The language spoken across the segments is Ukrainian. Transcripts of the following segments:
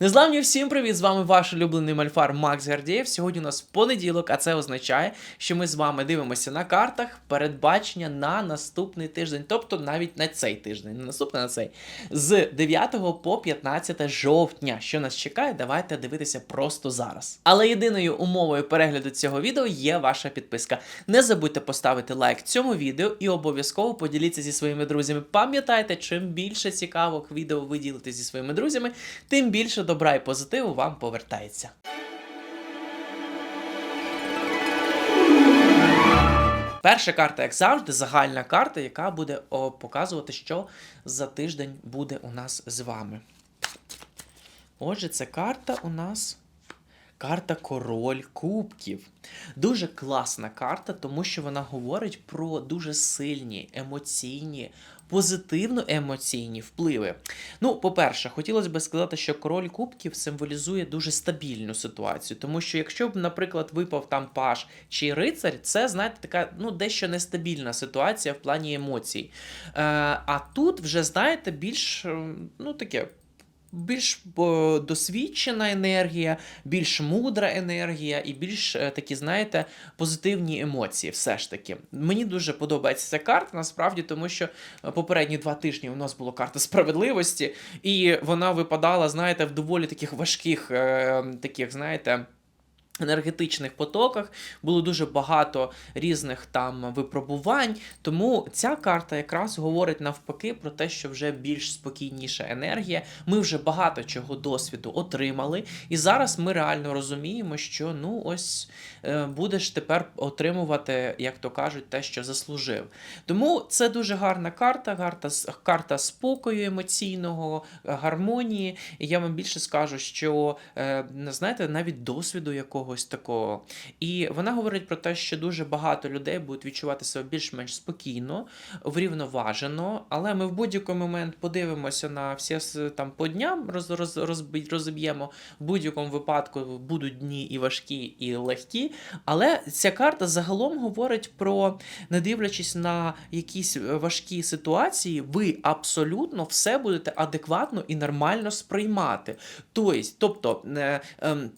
Незламні всім привіт! З вами ваш улюблений мальфар Макс Гардієв. Сьогодні у нас понеділок, а це означає, що ми з вами дивимося на картах передбачення на наступний тиждень, тобто навіть на цей тиждень, не наступний на цей, з 9 по 15 жовтня. Що нас чекає, давайте дивитися просто зараз. Але єдиною умовою перегляду цього відео є ваша підписка. Не забудьте поставити лайк цьому відео і обов'язково поділіться зі своїми друзями. Пам'ятайте, чим більше цікавих відео ви ділите зі своїми друзями, тим більше добра і позитиву вам повертається. Перша карта, як завжди, загальна карта, яка буде показувати, що за тиждень буде у нас з вами. Отже, це карта у нас. Карта Король Кубків. Дуже класна карта, тому що вона говорить про дуже сильні емоційні, позитивно емоційні впливи. Ну, по-перше, хотілося б сказати, що король кубків символізує дуже стабільну ситуацію, тому що якщо б, наприклад, випав там паш чи рицарь, це, знаєте, така ну, дещо нестабільна ситуація в плані емоцій. Е, а тут вже, знаєте, більш е, ну, таке. Більш досвідчена енергія, більш мудра енергія і більш е, такі, знаєте, позитивні емоції. Все ж таки. Мені дуже подобається ця карта, насправді, тому що е, попередні два тижні у нас була карта справедливості, і вона випадала, знаєте, в доволі таких важких, е, таких, знаєте. Енергетичних потоках було дуже багато різних там випробувань. Тому ця карта якраз говорить навпаки про те, що вже більш спокійніша енергія. Ми вже багато чого досвіду отримали, і зараз ми реально розуміємо, що ну ось е, будеш тепер отримувати, як то кажуть, те, що заслужив. Тому це дуже гарна карта, карта, карта спокою емоційного, гармонії. І я вам більше скажу, що е, знаєте, навіть досвіду якогось такого. І вона говорить про те, що дуже багато людей будуть відчувати себе більш-менш спокійно, врівноважено, але ми в будь-який момент подивимося на всі там по дням, роз, роз, розбий- розіб'ємо. В будь-якому випадку будуть дні і важкі, і легкі. Але ця карта загалом говорить про, не дивлячись на якісь важкі ситуації, ви абсолютно все будете адекватно і нормально сприймати. Тобто, тобто е, ем,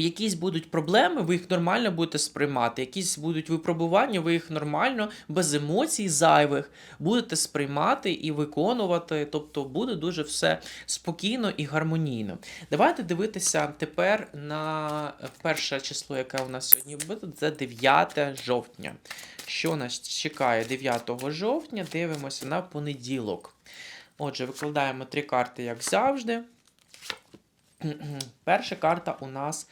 Якісь будуть проблеми, ви їх нормально будете сприймати. Якісь будуть випробування, ви їх нормально, без емоцій зайвих будете сприймати і виконувати. Тобто буде дуже все спокійно і гармонійно. Давайте дивитися тепер на перше число, яке у нас сьогодні буде, це 9 жовтня. Що нас чекає 9 жовтня? Дивимося на понеділок. Отже, викладаємо три карти, як завжди. Перша карта у нас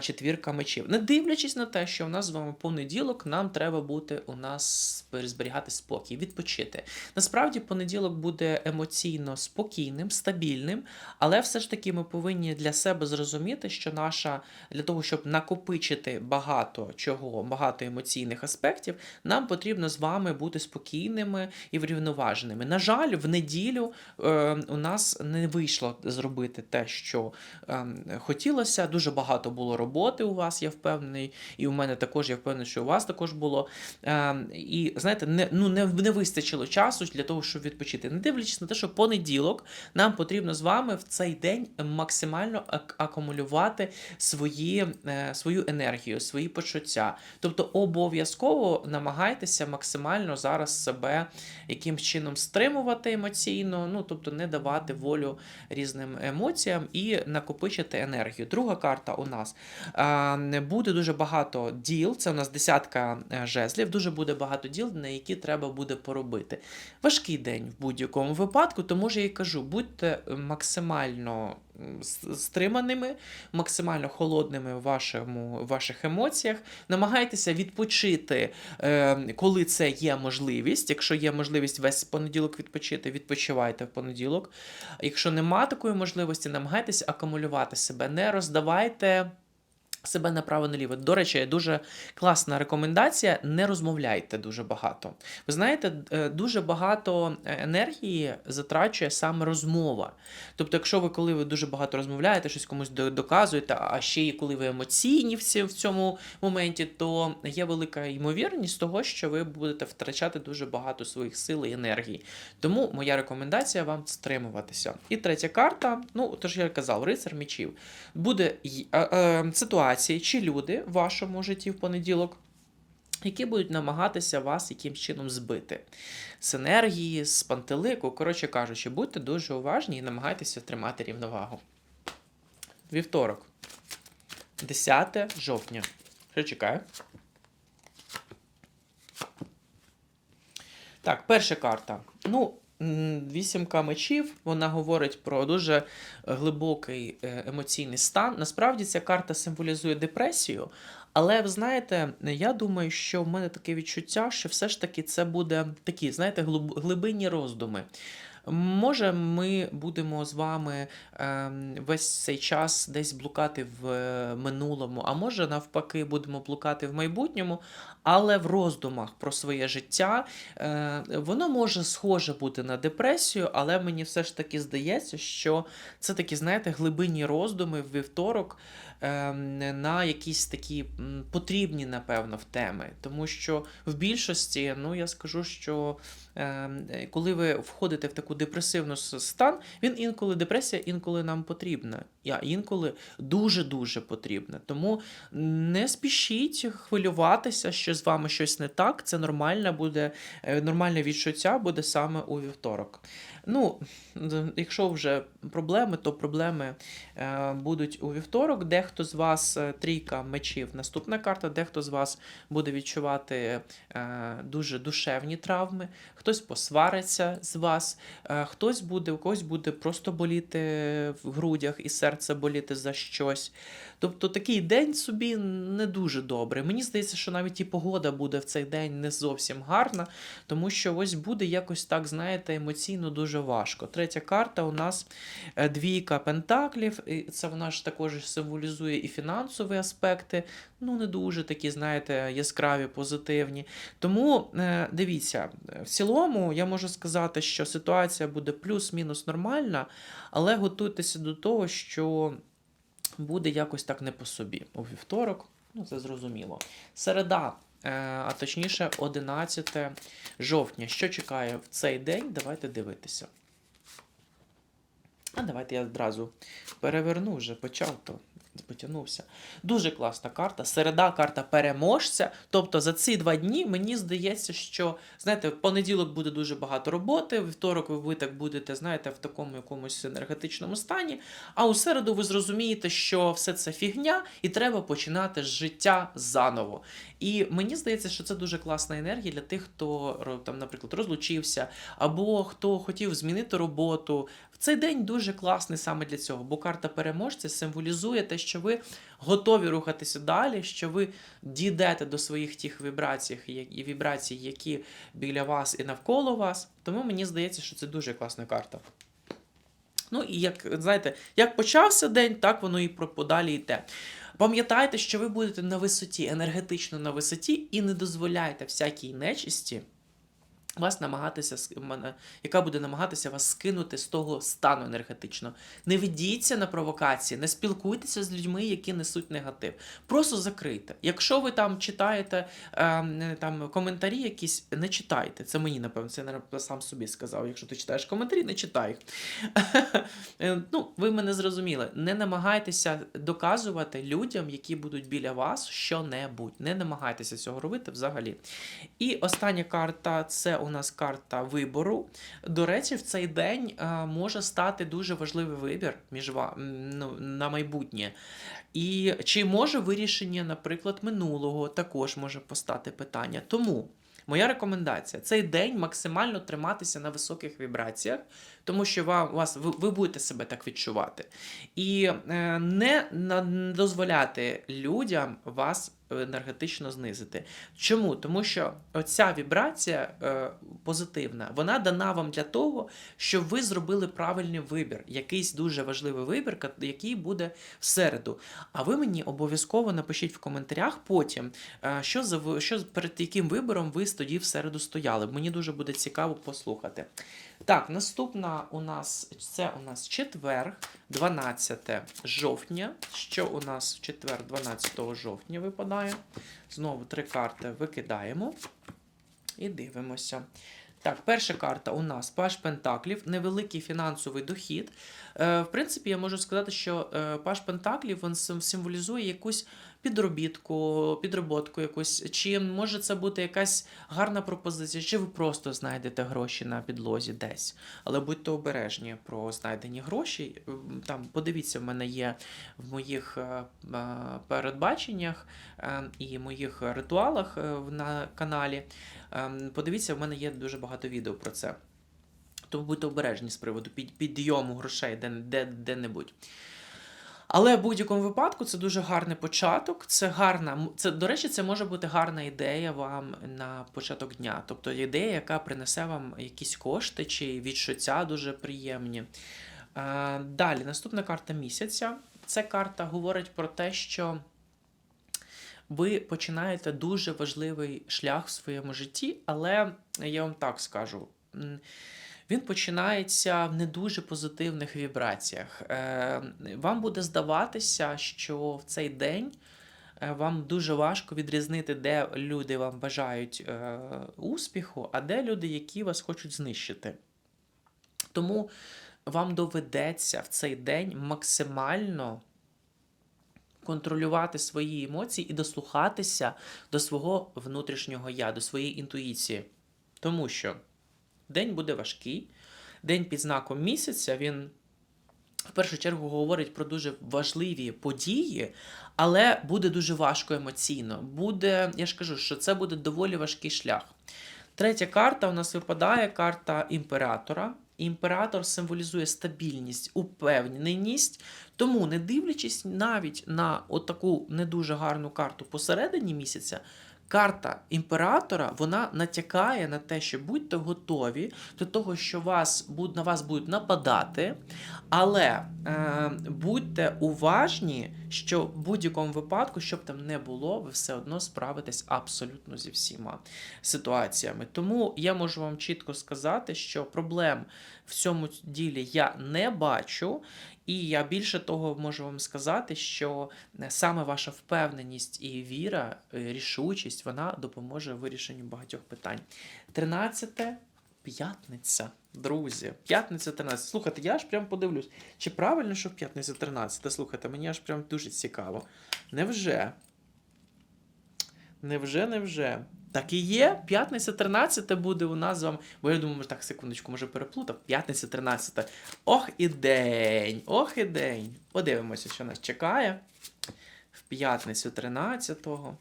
четвірка мечів. Не дивлячись на те, що у нас з вами понеділок, нам треба бути у нас зберігати спокій, відпочити. Насправді, понеділок буде емоційно спокійним, стабільним, але все ж таки ми повинні для себе зрозуміти, що наша для того, щоб накопичити багато чого, багато емоційних аспектів, нам потрібно з вами бути спокійними і врівноваженими. На жаль, в неділю е, у нас не вийшло зробити те, що е, хотілося. Дуже багато було роботи у вас, я впевнений, і у мене також я впевнений, що у вас також було. Е, і знаєте, не, ну, не, не вистачило часу для того, щоб відпочити. Не дивлячись на те, що понеділок нам потрібно з вами в цей день максимально ак- акумулювати свої, е, свою енергію, свої почуття. Тобто обов'язково намагайтеся максимально зараз себе якимсь чином стримувати емоційно, ну тобто не давати волю різним емоціям і накопичити енергію. Друга карта у нас не буде дуже багато діл. Це у нас десятка е, жезлів. Дуже буде багато діл, на які треба буде поробити. Важкий день в будь-якому випадку, тому ж я і кажу, будьте максимально стриманими, максимально холодними в вашому, в ваших емоціях. Намагайтеся відпочити, е, коли це є можливість. Якщо є можливість весь понеділок відпочити, відпочивайте в понеділок. Якщо нема такої можливості, намагайтеся акумулювати себе, не роздавайте. Себе направо-наліво. До речі, дуже класна рекомендація: не розмовляйте дуже багато. Ви знаєте, е, дуже багато енергії затрачує саме розмова. Тобто, якщо ви коли ви дуже багато розмовляєте, щось комусь доказуєте, а ще й коли ви емоційні в цьому моменті, то є велика ймовірність того, що ви будете втрачати дуже багато своїх сил і енергії. Тому моя рекомендація вам стримуватися. І третя карта, ну то ж я казав, рицар мечів. Буде е, е, ситуації чи люди в вашому житті в понеділок. Які будуть намагатися вас якимсь чином збити з енергії, з пантелику. Коротше кажучи, будьте дуже уважні і намагайтеся тримати рівновагу. Вівторок, 10 жовтня. Що чекаю? Так, перша карта. Ну, вісімка мечів, вона говорить про дуже глибокий е, емоційний стан. Насправді ця карта символізує депресію. Але ви знаєте, я думаю, що в мене таке відчуття, що все ж таки це буде такі, знаєте, глиб- глибинні роздуми. Може, ми будемо з вами ем, весь цей час десь блукати в е, минулому, а може, навпаки, будемо блукати в майбутньому, але в роздумах про своє життя е, воно може схоже бути на депресію, але мені все ж таки здається, що це такі, знаєте, глибинні роздуми в вівторок ем, на якісь такі потрібні, напевно, в теми. Тому що в більшості, ну я скажу, що ем, коли ви входите в таку депресивну стан, він інколи депресія, інколи нам потрібна, а інколи дуже-дуже потрібна. Тому не спішіть хвилюватися, що з вами щось не так. Це нормально буде, е, нормальне відчуття буде саме у вівторок. Ну, якщо вже проблеми, то проблеми е, будуть у вівторок. Дехто з вас е, трійка мечів, наступна карта, дехто з вас буде відчувати дуже душевні травми, хтось посвариться з вас, хтось буде, у когось буде просто боліти в грудях і серце боліти за щось. Тобто такий день собі не дуже добрий. Мені здається, що навіть і погода буде в цей день не зовсім гарна, тому що ось буде якось так, знаєте, емоційно дуже важко. Третя карта у нас е, двійка пентаклів, і це вона ж також символізує і фінансові аспекти, ну не дуже такі, знаєте, яскраві, позитивні. Тому е, дивіться, в цілому я можу сказати, що ситуація буде плюс-мінус нормальна, але готуйтеся до того, що буде якось так не по собі. У вівторок, ну це зрозуміло. Середа, е, а точніше, 11 жовтня. Що чекає в цей день? Давайте дивитися. А давайте я одразу переверну вже, почав то. Потягнувся. Дуже класна карта. Середа карта переможця. Тобто за ці два дні мені здається, що знаєте, в понеділок буде дуже багато роботи, вівторок ви так будете, знаєте, в такому якомусь енергетичному стані. А у середу ви зрозумієте, що все це фігня, і треба починати життя заново. І мені здається, що це дуже класна енергія для тих, хто там, наприклад, розлучився, або хто хотів змінити роботу. Цей день дуже класний саме для цього, бо карта переможця символізує те, що ви готові рухатися далі, що ви дійдете до своїх тих вібрацій, і вібрацій, які біля вас і навколо вас. Тому мені здається, що це дуже класна карта. Ну і як знаєте, як почався день, так воно і подалі йде. Пам'ятайте, що ви будете на висоті, енергетично на висоті, і не дозволяйте всякій нечисті вас намагатися яка буде намагатися вас скинути з того стану енергетичного. Не ведіться на провокації, не спілкуйтеся з людьми, які несуть негатив. Просто закрийте. Якщо ви там читаєте ем, там коментарі, якісь не читайте. Це мені напевно, це я сам собі сказав. Якщо ти читаєш коментарі, не читай. Е, ну, ви мене зрозуміли. Не намагайтеся доказувати людям, які будуть біля вас, що-небудь. Не намагайтеся цього робити взагалі. І остання карта це у нас карта вибору. До речі, в цей день е, може стати дуже важливий вибір між ну, на майбутнє. І чи може вирішення, наприклад, минулого також може постати питання. Тому моя рекомендація: цей день максимально триматися на високих вібраціях, тому що вам, вас, ви, ви будете себе так відчувати. І е, не, на- дозволяти людям вас енергетично знизити. Чому? Тому що оця вібрація е, позитивна, вона дана вам для того, щоб ви зробили правильний вибір, якийсь дуже важливий вибір, який буде в середу. А ви мені обов'язково напишіть в коментарях потім, е, що за що перед яким вибором ви тоді в середу стояли. Мені дуже буде цікаво послухати. Так, наступна у нас це у нас четвер, 12 жовтня. Що у нас в четвер, 12 жовтня випадає? Знову три карти викидаємо і дивимося. Так, перша карта у нас Паш Пентаклів, невеликий фінансовий дохід. Е, в принципі, я можу сказати, що е, Паш Пентаклів він символізує якусь підробітку, підроботку якусь, чи може це бути якась гарна пропозиція, чи ви просто знайдете гроші на підлозі десь. Але будьте обережні про знайдені гроші. Там подивіться, в мене є в моїх е, е, передбаченнях е, і моїх ритуалах на каналі. Подивіться, в мене є дуже багато відео про це. Тому будьте обережні з приводу підйому грошей де, де, де-небудь. Але в будь-якому випадку це дуже гарний початок. Це гарна, це, до речі, це може бути гарна ідея вам на початок дня. Тобто ідея, яка принесе вам якісь кошти чи відчуття дуже приємні. Далі, наступна карта місяця. Ця карта говорить про те, що ви починаєте дуже важливий шлях в своєму житті, але я вам так скажу. Він починається в не дуже позитивних вібраціях. Е, Вам буде здаватися, що в цей день е, вам дуже важко відрізнити, де люди вам бажають е, успіху, а де люди, які вас хочуть знищити. Тому вам доведеться в цей день максимально контролювати свої емоції і дослухатися до свого внутрішнього я, до своєї інтуїції. Тому що день буде важкий, день під знаком місяця він в першу чергу говорить про дуже важливі події, але буде дуже важко емоційно. Буде, я ж кажу, що це буде доволі важкий шлях. Третя карта у нас випадає карта імператора. Імператор символізує стабільність, упевненість. Тому, не дивлячись навіть на отаку не дуже гарну карту посередині місяця, карта імператора вона натякає на те, що будьте готові до того, що вас, на вас будуть нападати, але е, будьте уважні, що в будь-якому випадку, щоб там не було, ви все одно справитесь абсолютно зі всіма ситуаціями. Тому я можу вам чітко сказати, що проблем в цьому ділі я не бачу. І я більше того можу вам сказати, що е, саме ваша впевненість і віра, е, рішучість, вона допоможе вирішенню багатьох питань. 13 п'ятниця, друзі. П'ятниця 13. Слухайте, я аж прям подивлюсь, чи правильно, що в п'ятницю 13? Слухайте, мені аж прям дуже цікаво. Невже? Невже, невже? Так і є. П'ятниця 13 буде у нас з вами. Бо я думаю, так, секундочку, може переплутав. П'ятниця 13. Ох і день! Ох і день! Подивимося, що нас чекає. В п'ятницю 13-го.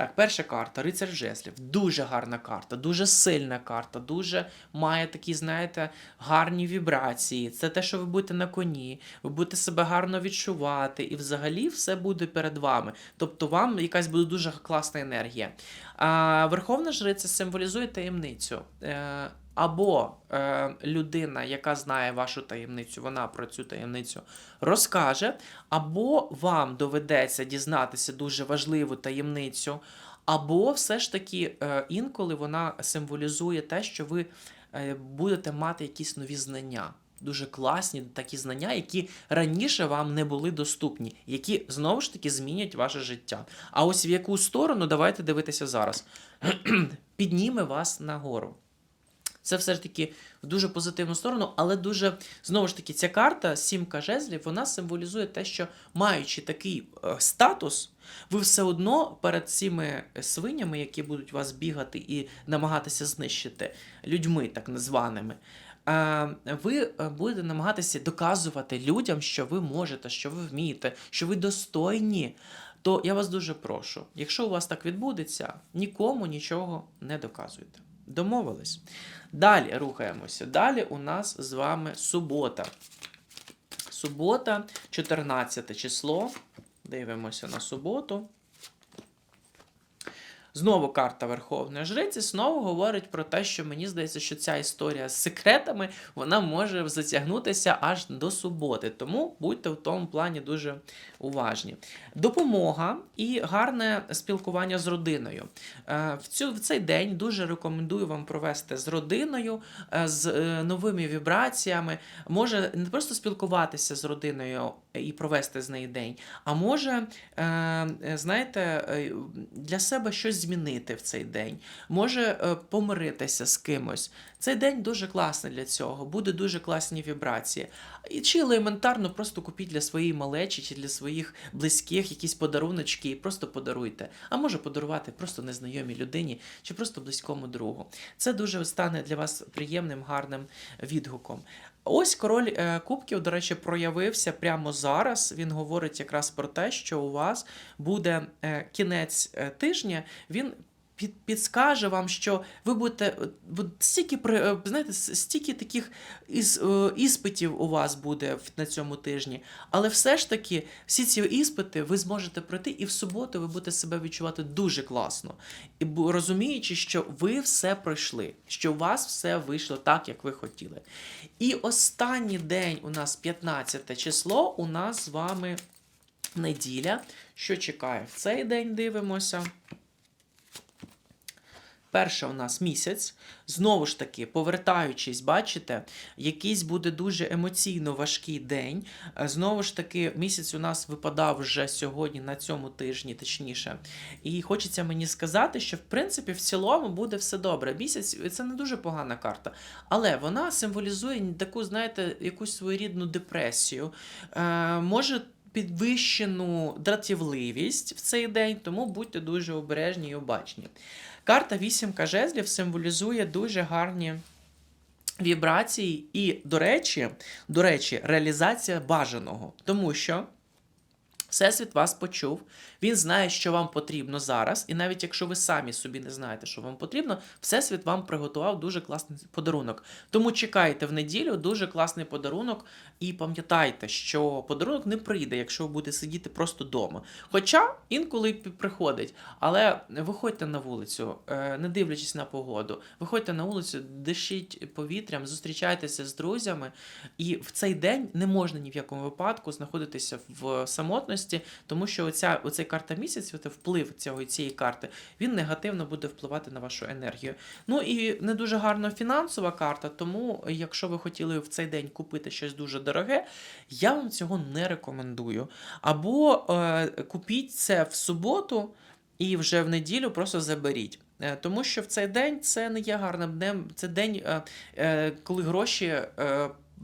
Так, перша карта Рицар Жеслів. Дуже гарна карта, дуже сильна карта, дуже має такі, знаєте, гарні вібрації. Це те, що ви будете на коні, ви будете себе гарно відчувати, і взагалі все буде перед вами. Тобто вам якась буде дуже класна енергія. А Верховна Жриця символізує таємницю. Або е, людина, яка знає вашу таємницю, вона про цю таємницю розкаже, або вам доведеться дізнатися дуже важливу таємницю, або все ж таки е, інколи вона символізує те, що ви е, будете мати якісь нові знання. Дуже класні такі знання, які раніше вам не були доступні, які знову ж таки змінять ваше життя. А ось в яку сторону давайте дивитися зараз. Підніме вас нагору. Це все ж таки в дуже позитивну сторону, але дуже знову ж таки, ця карта, сімка жезлів, вона символізує те, що маючи такий е, статус, ви все одно перед цими свинями, які будуть вас бігати і намагатися знищити людьми, так названими. е, Ви е, будете намагатися доказувати людям, що ви можете, що ви вмієте, що ви достойні. То я вас дуже прошу, якщо у вас так відбудеться, нікому нічого не доказуйте. Домовились. Далі рухаємося. Далі у нас з вами субота. Субота, 14 число. Дивимося на суботу. Знову карта Верховної Жриці знову говорить про те, що мені здається, що ця історія з секретами вона може затягнутися аж до суботи. Тому будьте в тому плані дуже уважні. Допомога і гарне спілкування з родиною. Е, В, цю, в цей день дуже рекомендую вам провести з родиною, е, з е, новими вібраціями. Може не просто спілкуватися з родиною і провести з нею день, а може, е, е, знаєте, е, для себе щось змінити в цей день, може помиритися з кимось. Цей день дуже класний для цього, буде дуже класні вібрації. І чи елементарно просто купіть для своєї малечі чи для своїх близьких якісь подаруночки і просто подаруйте. А може подарувати просто незнайомій людині чи просто близькому другу. Це дуже стане для вас приємним, гарним відгуком. Ось король е, кубків, до речі, проявився прямо зараз. Він говорить якраз про те, що у вас буде е, кінець е, тижня. Він під, підскаже вам, що ви будете е, стільки е, знаєте, стільки таких із, е, іспитів у вас буде на цьому тижні. Але все ж таки, всі ці іспити ви зможете пройти, і в суботу ви будете себе відчувати дуже класно. І розуміючи, що ви все пройшли, що у вас все вийшло так, як ви хотіли. І останній день у нас 15 число, у нас з вами неділя. Що чекає в цей день? Дивимося. Перше у нас місяць. Знову ж таки, повертаючись, бачите, якийсь буде дуже емоційно важкий день. Е, Знову ж таки, місяць у нас випадав вже сьогодні на цьому тижні, точніше. І хочеться мені сказати, що в принципі в цілому буде все добре. Місяць це не дуже погана карта, але вона символізує таку, знаєте, якусь своєрідну депресію. Е, може підвищену дратівливість в цей день, тому будьте дуже обережні і обачні. Карта вісімка жезлів символізує дуже гарні вібрації і, до речі, до речі, реалізація бажаного. Тому що Всесвіт вас почув, він знає, що вам потрібно зараз, і навіть якщо ви самі собі не знаєте, що вам потрібно, Всесвіт вам приготував дуже класний подарунок. Тому чекайте в неділю дуже класний подарунок, і пам'ятайте, що подарунок не прийде, якщо ви будете сидіти просто вдома. Хоча інколи приходить, але виходьте на вулицю, е, не дивлячись на погоду, виходьте на вулицю, дишіть повітрям, зустрічайтеся з друзями, і в цей день не можна ні в якому випадку знаходитися в самотності, тому що оця, оцей карта місяць, вплив цього, цієї карти, він негативно буде впливати на вашу енергію. Ну і не дуже гарна фінансова карта, тому якщо ви хотіли в цей день купити щось дуже дороге, я вам цього не рекомендую. Або е, купіть це в суботу і вже в неділю просто заберіть. Е, Тому що в цей день це не є гарним днем, це день, е, е, коли гроші.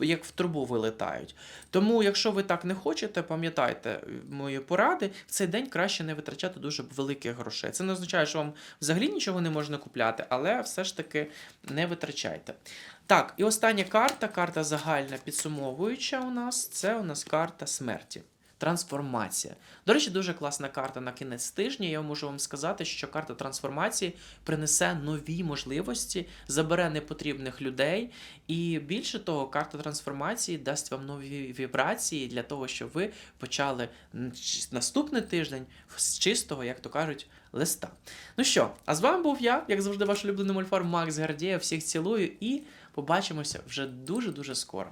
Як в трубу вилетають. Тому, якщо ви так не хочете, пам'ятайте е, мої поради, в цей день краще не витрачати дуже великих грошей. Це не означає, що вам взагалі нічого не можна купляти, але все ж таки не витрачайте. Так, і остання карта, карта загальна підсумовуюча у нас, це у нас карта смерті. Трансформація. До речі, дуже класна карта на кінець тижня. Я можу вам сказати, що карта трансформації принесе нові можливості, забере непотрібних людей. І більше того, карта трансформації дасть вам нові вібрації для того, щоб ви почали наступний тиждень з чистого, як то кажуть, листа. Ну що, а з вами був я, як завжди, ваш улюблений мольфар Макс Гардієв. Всіх цілую і побачимося вже дуже-дуже скоро.